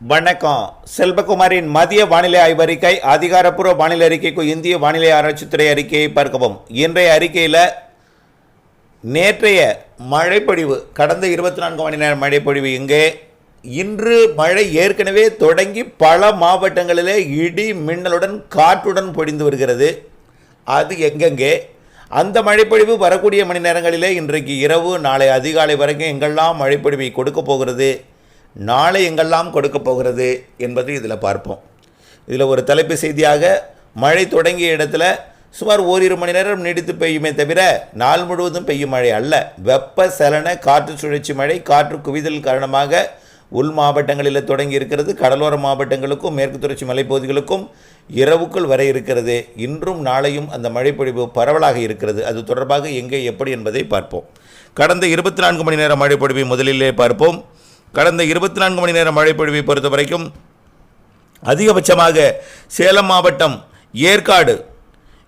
வணக்கம். செல்வகுமாரின் மதிய வானிலை ஆய்வறிக்கை அதிகாரப்பூர்வ வானிலை அறிக்கைக்கு இந்திய வானிலை ஆராய்ச்சித்துறை அறிக்கையை பார்க்கவும். இன்றைய அறிக்கையில் நேற்றைய மழைப்பொழிவு கடந்த இருபத்தி நான்கு மணி நேரம் மழைப்பொழிவு இங்கே இன்று மழை ஏற்கனவே தொடங்கி பல மாவட்டங்களிலே இடி மின்னலுடன் காற்றுடன் பொழிந்து வருகிறது. அது எங்கெங்கே? அந்த மழைப்பொழிவு வரக்கூடிய மணி நேரங்களிலே இன்றைக்கு இரவு நாளை அதிகாலை வரைக்கும் எங்கெல்லாம் மழைப்பொழிவை கொடுக்க போகிறது? நாளை எங்கெல்லாம் கொடுக்க போகிறது என்பதை இதில் பார்ப்போம். இதில் ஒரு தலைப்பு செய்தியாக மழை தொடங்கிய இடத்துல சுமார் ஓரிரு மணி நேரம் நீடித்து பெய்யுமே தவிர நாள் முழுவதும் பெய்யும் மழை அல்ல. வெப்ப சலன காற்று சுழற்சி மழை காற்று குவிதல் காரணமாக உள் மாவட்டங்களில் தொடங்கி இருக்கிறது. கடலோர மாவட்டங்களுக்கும் மேற்கு தொடர்ச்சி மலைப்பகுதிகளுக்கும் இரவுக்குள் வர இருக்கிறது. இன்றும் நாளையும் அந்த மழைப்பொழிவு பரவலாக இருக்கிறது. அது தொடர்பாக எங்கே எப்படி என்பதை பார்ப்போம். கடந்த இருபத்தி நான்கு மணி நேர மழைப்பொழிவை முதலிலே பார்ப்போம். கடந்த இருபத்தி நான்கு மணி நேரம் மழைப்பொழிவை பொறுத்த வரைக்கும் அதிகபட்சமாக சேலம் மாவட்டம் ஏற்காடு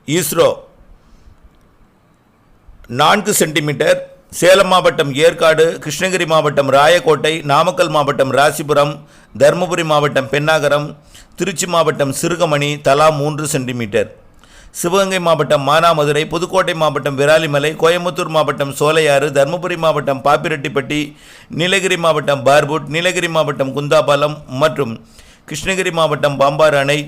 ஈஸ்ரோ நான்கு சென்டிமீட்டர் சேலம் மாவட்டம் ஏற்காடு கிருஷ்ணகிரி மாவட்டம் ராயக்கோட்டை நாமக்கல் மாவட்டம் ராசிபுரம் தருமபுரி மாவட்டம் பென்னாகரம் திருச்சி மாவட்டம் சிறுகமணி தலா மூன்று சென்டிமீட்டர். சிவகங்கை மாவட்டம் மானாமதுரை புதுக்கோட்டை மாவட்டம் விராலிமலை கோயம்புத்தூர் மாவட்டம் சோலையாறு தருமபுரி மாவட்டம் பாப்பிரெட்டிப்பட்டி நீலகிரி மாவட்டம் பார்புட் நீலகிரி மாவட்டம் குந்தாபாலம் மற்றும் கிருஷ்ணகிரி மாவட்டம் பாம்பாறு அணை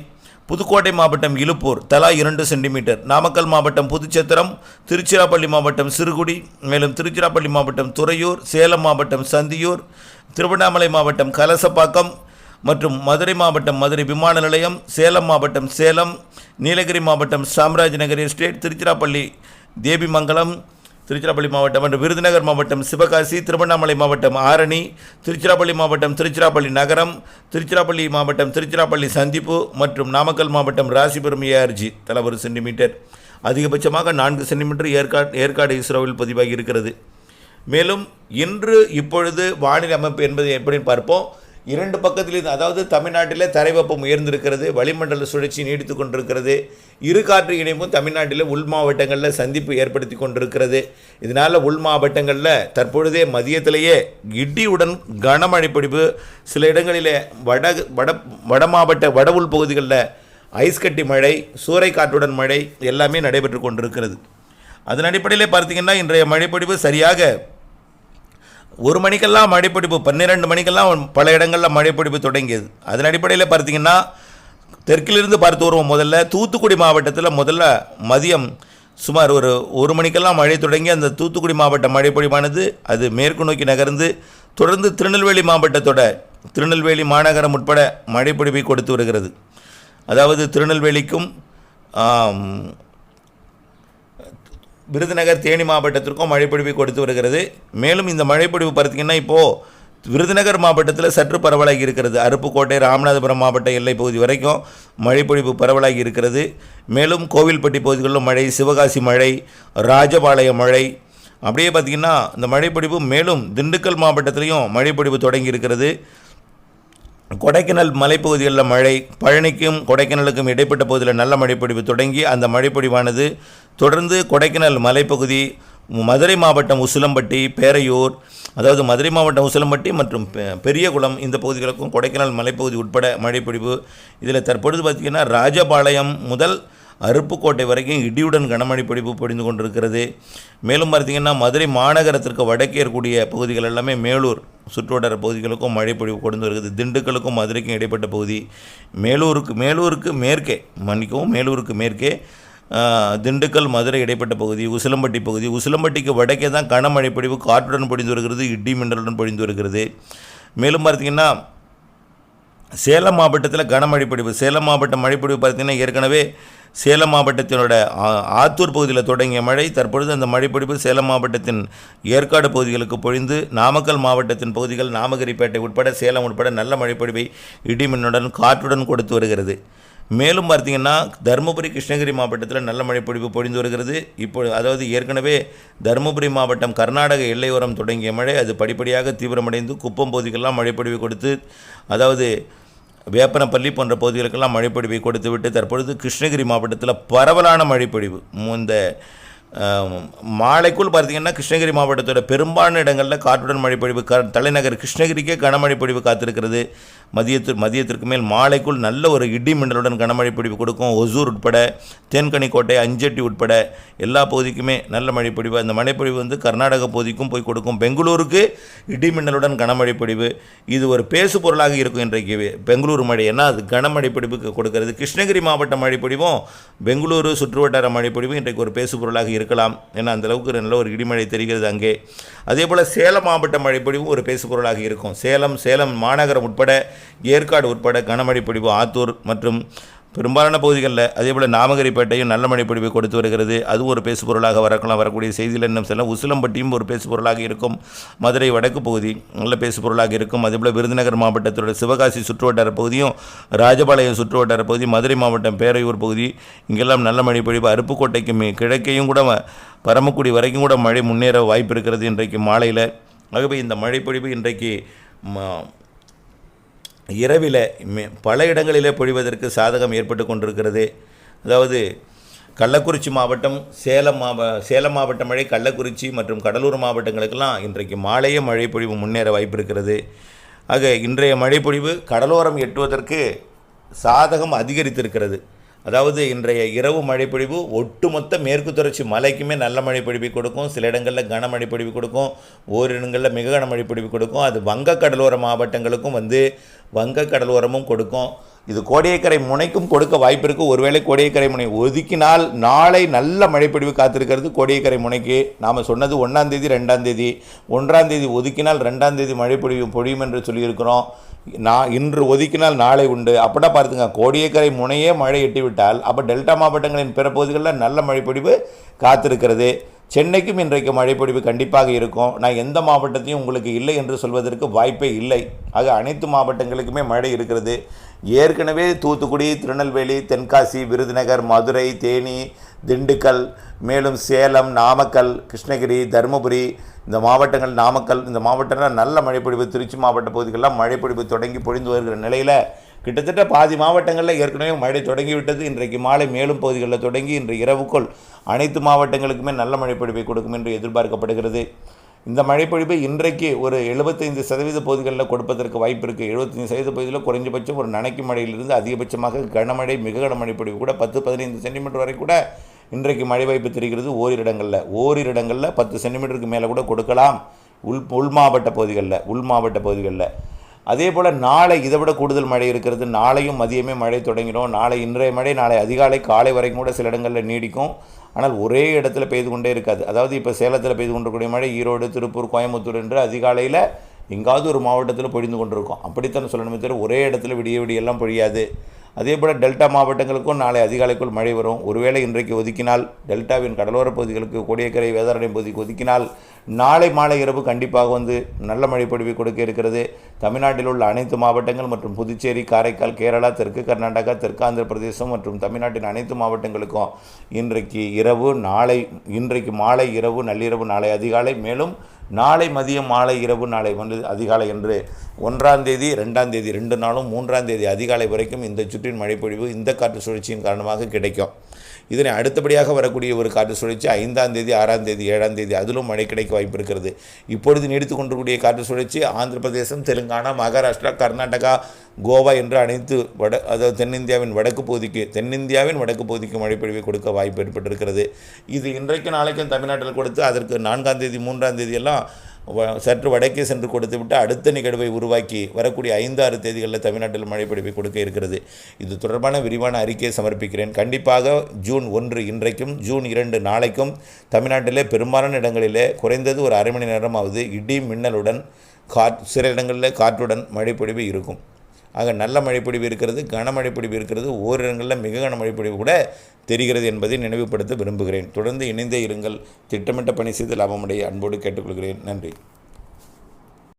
புதுக்கோட்டை மாவட்டம் இலுப்பூர் தலா இரண்டு சென்டிமீட்டர் நாமக்கல் மாவட்டம் புதுச்சத்திரம் திருச்சிராப்பள்ளி மாவட்டம் சிறுகுடி மேலும் திருச்சிராப்பள்ளி மாவட்டம் துறையூர் சேலம் மாவட்டம் சந்தியூர் திருவண்ணாமலை மாவட்டம் கலசப்பாக்கம் மற்றும் மதுரை மாவட்டம் மதுரை விமான நிலையம் சேலம் மாவட்டம் சேலம் நீலகிரி மாவட்டம் சாம்ராஜ் நகர் எஸ்டேட் திருச்சிராப்பள்ளி தேவிமங்கலம் திருச்சிராப்பள்ளி மாவட்டம் மற்றும் விருதுநகர் மாவட்டம் சிவகாசி திருவண்ணாமலை மாவட்டம் ஆரணி திருச்சிராப்பள்ளி மாவட்டம் திருச்சிராப்பள்ளி நகரம் திருச்சிராப்பள்ளி மாவட்டம் திருச்சிராப்பள்ளி சந்திப்பு மற்றும் நாமக்கல் மாவட்டம் ராசிபுரம் ஏஆர்ஜி தலா ஒரு சென்டிமீட்டர். அதிகபட்சமாக நான்கு சென்டிமீட்டர் ஏற்காடு ஏற்காடு இஸ்ரோவில் பதிவாகி இருக்கிறது. மேலும் இன்று இப்பொழுது வானிலை அமைப்பு என்பது எப்படின்னு பார்ப்போம். இரண்டு பக்கத்திலும் அதாவது தமிழ்நாட்டிலே தரைவெப்பம் உயர்ந்திருக்கிறது வளிமண்டல சுழற்சி நீடித்து கொண்டிருக்கிறது இரு காற்று இணைப்பும் தமிழ்நாட்டில் உள் மாவட்டங்களில் சந்திப்பு ஏற்படுத்தி கொண்டிருக்கிறது. இதனால் உள் மாவட்டங்களில் தற்பொழுதே மதியத்திலேயே இடியுடன் கனமழை பிடிப்பு சில இடங்களிலே வட வட வட மாவட்ட வட உள் பகுதிகளில் ஐஸ்கட்டி மழை சூறை காற்றுடன் மழை எல்லாமே நடைபெற்று கொண்டிருக்கிறது. அதன் அடிப்படையில் பார்த்தீங்கன்னா இன்றைய மழைப்பொழிவு சரியாக ஒரு மணிக்கெல்லாம் மழைப்பிடிப்பு பன்னிரெண்டு மணிக்கெல்லாம் பல இடங்களில் மழைப்பிடிப்பு தொடங்கியது. அதன் அடிப்படையில் பார்த்தீங்கன்னா தெற்கிலிருந்து பார்த்து வருவோம். முதல்ல தூத்துக்குடி மாவட்டத்தில் முதல்ல மதியம் சுமார் ஒரு ஒரு மணிக்கெல்லாம் மழை தொடங்கி அந்த தூத்துக்குடி மாவட்ட மழைப்பொழிவானது அது மேற்கு நோக்கி நகர்ந்து தொடர்ந்து திருநெல்வேலி மாவட்டத்தோட திருநெல்வேலி மாநகரம் உட்பட மழைப்பொழிவை கொடுத்து வருகிறது. அதாவது திருநெல்வேலிக்கும் விருதுநகர் தேனி மாவட்டத்திற்கும் மழைப்பொழிவு கொடுத்து வருகிறது. மேலும் இந்த மழைப்பொழிவு பார்த்தீங்கன்னா இப்போது விருதுநகர் மாவட்டத்தில் சற்று பரவலாகி இருக்கிறது. அருப்புக்கோட்டை ராமநாதபுரம் மாவட்ட எல்லை பகுதி வரைக்கும் மழைப்பொழிவு பரவலாகி இருக்கிறது. மேலும் கோவில்பட்டி பகுதிகளிலும் மழை சிவகாசி மழை ராஜபாளையம் மழை. அப்படியே பார்த்திங்கன்னா இந்த மழைப்பொழிவு மேலும் திண்டுக்கல் மாவட்டத்திலையும் மழைப்பொழிவு தொடங்கி இருக்கிறது. கொடைக்கானல் மலைப்பகுதிகளில் மழை பழனிக்கும் கொடைக்கானலுக்கும் இடைப்பட்ட பகுதியில் நல்ல மழைப்பொழிவு தொடங்கி அந்த மழைப்பொழிவானது தொடர்ந்து கொடைக்கானல் மலைப்பகுதி மதுரை மாவட்டம் உசிலம்பட்டி பேரையூர் அதாவது மதுரை மாவட்டம் உசிலம்பட்டி மற்றும் பெ- பெரியகுளம் இந்த பகுதிகளுக்கும் கொடைக்கானல் மலைப்பகுதி உட்பட மழைப்பொழிவு. இதில் தற்பொழுது பார்த்திங்கன்னா ராஜபாளையம் முதல் அருப்புக்கோட்டை வரைக்கும் இடியுடன் கனமழை பொழிவு பொழிந்து கொண்டிருக்கிறது. மேலும் பார்த்திங்கன்னா மதுரை மாநகரத்திற்கு வடக்கே இருக்கக்கூடிய பகுதிகள் எல்லாமே மேலூர் சுற்றுவட்டார பகுதிகளுக்கும் மழை பொழிவு கொண்டு வருகிறது. திண்டுக்கலுக்கும் மதுரைக்கும் இடைப்பட்ட பகுதி. மேலூருக்கு மேலூருக்கு மேற்கே மன்னிக்கவும் மேலூருக்கு மேற்கே திண்டுக்கல் மதுரை இடைப்பட்ட பகுதி உசிலம்பட்டி பகுதி. உசிலம்பட்டிக்கு வடக்கே தான் கனமழை பொழிவு காற்றுடன் பொழிந்து வருகிறது இடி மின்னலுடன் பொழிந்து வருகிறது. மேலும் பார்த்திங்கன்னா சேலம் மாவட்டத்தில் கனமழை பொழிவு சேலம் மாவட்ட மழைப்பொழிவு பார்த்தீங்கன்னா ஏற்கனவே சேலம் மாவட்டத்தினோட ஆ- ஆத்தூர் பகுதியில் தொடங்கிய மழை தற்பொழுது அந்த மழைப்பொழிவு சேலம் மாவட்டத்தின் ஏற்காடு பகுதிகளுக்கு பொழிந்து நாமக்கல் மாவட்டத்தின் பகுதிகள் நாமகிரிப்பேட்டை உட்பட சேலம் உட்பட நல்ல மழைப்பொழிவை இடிமின்னுடன் காற்றுடன் கொடுத்து வருகிறது. மேலும் பார்த்தீங்கன்னா தருமபுரி கிருஷ்ணகிரி மாவட்டத்தில் நல்ல மழைப்பொழிவு பொழிந்து வருகிறது. இப்போ அதாவது ஏற்கனவே தருமபுரி மாவட்டம் கர்நாடக எல்லையோரம் தொடங்கிய மழை அது படிப்படியாக தீவிரமடைந்து குப்பம் பகுதிக்கெல்லாம் மழைப்பொழிவு கொடுத்து அதாவது வேப்பனப்பள்ளி போன்ற பகுதிகளுக்கெல்லாம் மழைப்பொழிவை கொடுத்துவிட்டு தற்பொழுது கிருஷ்ணகிரி மாவட்டத்தில் பரவலான மழைப்பொழிவு இந்த மாலைக்குள் பார்த்தீங்கன்னா கிருஷ்ணகிரி மாவட்டத்தோட பெரும்பாலான இடங்களில் காற்றுடன் மழைப்பொழிவு க தலைநகர் கிருஷ்ணகிரிக்கே கனமழை பொழிவு காத்திருக்கிறது. மதியத்து மதியத்திற்கு மேல் மாலைக்குள் நல்ல ஒரு இடி மின்னலுடன் கனமழை பிடிப்பு கொடுக்கும். ஒசூர் உட்பட தேன்கனிக்கோட்டை அஞ்சட்டி உட்பட எல்லா பகுதிக்குமே நல்ல மழை பொழிவு அந்த மழைப்பொழிவு வந்து கர்நாடக பகுதிக்கும் போய் கொடுக்கும். பெங்களூருக்கு இடி மின்னலுடன் கனமழை பொழிவு இது ஒரு பேசு பொருளாக இருக்கும் இன்றைக்கு பெங்களூர் மழை. ஏன்னா அது கனமழை பிடிப்புக்கு கொடுக்கிறது. கிருஷ்ணகிரி மாவட்ட மழை பொழிவும் பெங்களூரு சுற்றுவட்டார மழை பொழிவும் இன்றைக்கு ஒரு பேசு பொருளாக இருக்கலாம். ஏன்னா அந்த அளவுக்கு நல்ல ஒரு இடிமழை தெரிகிறது அங்கே. அதே போல் சேலம் மாவட்ட மழை பொழிவும் ஒரு பேசு பொருளாக இருக்கும். சேலம் சேலம் மாநகரம் உட்பட ஏற்காடு உட்பட கனமழை பொழிவு ஆத்தூர் மற்றும் பெரும்பாலான பகுதிகளில் அதே போல் நாமகரிப்பேட்டையும் நல்ல மழை பொழிவை கொடுத்து வருகிறது. அதுவும் ஒரு பேசுபொருளாக வரக்கலாம். வரக்கூடிய செய்தியில் இன்னும் சில. உசிலம்பட்டியும் ஒரு பேசுபொருளாக இருக்கும். மதுரை வடக்கு பகுதி நல்ல பேசுபொருளாக இருக்கும். அதே போல் விருதுநகர் மாவட்டத்தோட சிவகாசி சுற்றுவட்டார பகுதியும் ராஜபாளையம் சுற்றுவட்டார பகுதி மதுரை மாவட்டம் பேரையூர் பகுதி இங்கெல்லாம் நல்ல மழை பொழிவு அருப்புக்கோட்டைக்கு கிழக்கையும் கூட பரமக்குடி வரைக்கும் கூட மழை முன்னேற வாய்ப்பு இருக்கிறது இன்றைக்கு மாலையில். ஆகவே இந்த மழை இன்றைக்கு இரவில் மே- பல இடங்களிலே பொழிவதற்கு சாதகம் ஏற்பட்டு கொண்டிருக்கிறது. அதாவது கள்ளக்குறிச்சி மாவட்டம் சேலம் மாவ சேலம் மாவட்ட மழை கள்ளக்குறிச்சி மற்றும் கடலூர் மாவட்டங்களுக்கெல்லாம் இன்றைக்கு மாலையே மழை பொழிவு முன்னேற வாய்ப்பு இருக்கிறது ஆக இன்றைய மழைப்பொழிவு கடலோரம் எட்டுவதற்கு சாதகம் அதிகரித்திருக்கிறது. அதாவது இன்றைய இரவு மழைப்பொழிவு ஒட்டுமொத்த மேற்கு தொடர்ச்சி மலைக்குமே நல்ல மழைப்பொழிவு கொடுக்கும். சில இடங்களில் கனமழை பொழிவு கொடுக்கும். ஓரிடங்களில் மிக கனமழை பொழிவு கொடுக்கும். அது வங்க கடலோர மாவட்டங்களுக்கும் வந்து வங்க கடலோரமும் கொடுக்கும். இது கோடியக்கரை முனைக்கும் கொடுக்க வாய்ப்பு இருக்குது ஒருவேளை கோடியக்கரை முனை ஒதுக்கினால் நாளை நல்ல மழைப்பிடிவு காத்திருக்கிறது. கோடியக்கரை முனைக்கு நாம் சொன்னது ஒன்றாந்தேதி ரெண்டாந்தேதி ஒன்றாந்தேதி ஒதுக்கினால் ரெண்டாந்தேதி மழைப்பொழிவு பொழியும் என்று சொல்லியிருக்கிறோம். நான் இன்று ஒதுக்கினால் நாளை உண்டு. அப்படின்னா பார்த்துங்க கோடியக்கரை முனையே மழை எட்டிவிட்டால் அப்போ டெல்டா மாவட்டங்களின் பிற பகுதிகளில் நல்ல மழைப்பொழிவு காத்திருக்கிறது. சென்னைக்கும் இன்றைக்கு மழைப்பொழிவு கண்டிப்பாக இருக்கும். நான் எந்த மாவட்டத்தையும் உங்களுக்கு இல்லை என்று சொல்வதற்கு வாய்ப்பே இல்லை. ஆக அனைத்து மாவட்டங்களுக்குமே மழை இருக்கிறது. ஏற்கனவே தூத்துக்குடி திருநெல்வேலி தென்காசி விருதுநகர் மதுரை தேனி திண்டுக்கல் மேலும் சேலம் நாமக்கல் கிருஷ்ணகிரி தருமபுரி இந்த மாவட்டங்கள் நாமக்கல் இந்த மாவட்டங்கள் நல்ல மழைப்பொழிவு. திருச்சி மாவட்ட பகுதிகளெலாம் மழைப்பொழிவு தொடங்கி பொழிந்து வருகிற நிலையில் கிட்டத்தட்ட பாதி மாவட்டங்களில் ஏற்கனவே மழை தொடங்கிவிட்டது. இன்றைக்கு மாலை மேலும் பகுதிகளில் தொடங்கி இன்று இரவுக்குள் அனைத்து மாவட்டங்களுக்குமே நல்ல மழைப்பொழிவை கொடுக்கும் என்று எதிர்பார்க்கப்படுகிறது. இந்த மழைப்பொழிவு இன்றைக்கு ஒரு எழுபத்தைந்து சதவீத பகுதிகளில் கொடுப்பதற்கு வாய்ப்பு இருக்குது எழுபத்தஞ்சு சதவீத பகுதியில் குறைஞ்சபட்சம் ஒரு நனைக்கு மழையிலிருந்து அதிகபட்சமாக கனமழை மிக கனமழை பொழிவு கூட பத்து பதினைந்து சென்டிமீட்டர் வரை கூட இன்றைக்கு மழை வாய்ப்பு தெரிகிறது ஓரிரு இடங்களில். ஓரிரு இடங்களில் பத்து சென்டிமீட்டருக்கு மேலே கூட கொடுக்கலாம். உள் உள் மாவட்ட பகுதிகளில் உள் மாவட்ட பகுதிகளில். அதே போல் நாளை இதை விட கூடுதல் மழை இருக்கிறது. நாளையும் மதியமே மழை தொடங்கிடும். நாளை இன்றைய மழை நாளை அதிகாலை காலை வரைக்கும் கூட சில இடங்களில் நீடிக்கும். ஆனால் ஒரே இடத்துல பெய்து கொண்டே இருக்காது. அதாவது இப்போ சேலத்தில் பெய்து கொண்டிருக்கூடிய மழை ஈரோடு திருப்பூர் கோயம்புத்தூர் என்று அதிகாலையில் எங்காவது ஒரு மாவட்டத்தில் பொழிந்து கொண்டிருக்கும். அப்படித்தான் சொல்லணுமே தவிர ஒரே இடத்துல விடிய விடியெல்லாம் பொழியாது. அதே போல் டெல்டா மாவட்டங்களுக்கும் நாளை அதிகாலைக்குள் மழை வரும். ஒருவேளை இன்றைக்கு ஒதுக்கினால் டெல்டாவின் கடலோரப் பகுதிகளுக்கு கோடியக்கரை வேதாரண்யம் பகுதிக்கு ஒதுக்கினால் நாளை மாலை இரவு கண்டிப்பாக வந்து நல்ல மழை கொடுக்க இருக்கிறது. தமிழ்நாட்டில் உள்ள அனைத்து மாவட்டங்கள் மற்றும் புதுச்சேரி காரைக்கால் கேரளா தெற்கு கர்நாடகா தெற்கு ஆந்திர பிரதேசம் மற்றும் தமிழ்நாட்டின் அனைத்து மாவட்டங்களுக்கும் இன்றைக்கு இரவு நாளை இன்றைக்கு மாலை இரவு நள்ளிரவு நாளை அதிகாலை மேலும் நாளை மதியம் மாலை இரவு நாளை வந்து அதிகாலை என்று ஒன்றாம் தேதி ரெண்டாம் தேதி ரெண்டு நாளும் மூன்றாம் தேதி அதிகாலை வரைக்கும் இந்த சுற்றின் மழைப்பொழிவு இந்த காற்று சுழற்சியின் காரணமாக கிடைக்கும். இதனை அடுத்தபடியாக வரக்கூடிய ஒரு காற்று சுழற்சி ஐந்தாம் தேதி ஆறாம் தேதி ஏழாம் தேதி அதிலும் மழை கிடைக்க வாய்ப்பு இருக்கிறது. இப்பொழுது நீடித்து கொண்டிருக்கூடிய காற்று சுழற்சி ஆந்திர பிரதேசம் தெலுங்கானா மகாராஷ்டிரா கர்நாடகா கோவா என்று அனைத்து வட அதாவது தென்னிந்தியாவின் வடக்கு பகுதிக்கு தென்னிந்தியாவின் வடக்கு பகுதிக்கு மழைப்பொழிவை கொடுக்க வாய்ப்பு ஏற்பட்டிருக்கிறது. இது இன்றைக்கு நாளைக்கும் தமிழ்நாட்டில் கொடுத்து அதற்கு நான்காம் தேதி மூன்றாம் தேதியெல்லாம் வ- சற்று வடக்கே சென்று கொடுத்து விட்டு அடுத்த நிகழ்வை உருவாக்கி வரக்கூடிய ஐந்தாறு தேதிகளில் தமிழ்நாட்டில் மழை கொடுக்க இருக்கிறது. இது தொடர்பான விரிவான அறிக்கையை சமர்ப்பிக்கிறேன். கண்டிப்பாக ஜூன் ஒன்று இன்றைக்கும் ஜூன் இரண்டு நாளைக்கும் தமிழ்நாட்டிலே பெரும்பாலான இடங்களிலே குறைந்தது ஒரு அரை மணி நேரமாவது இடி மின்னலுடன் காற் சில இடங்களில் காற்றுடன் மழை பொழிவு இருக்கும். ஆக நல்ல மழைப்பொழிவு இருக்கிறது கனமழைப்பொழிவு இருக்கிறது ஓரிடங்களில் மிக கனமழைப்பொழிவு கூட தெரிகிறது என்பதை நினைவுபடுத்த விரும்புகிறேன். தொடர்ந்து இணைந்தே இருங்கள். திட்டமிட்ட பணி செய்து லாபமடைய அன்போடு கேட்டுக்கொள்கிறேன். நன்றி.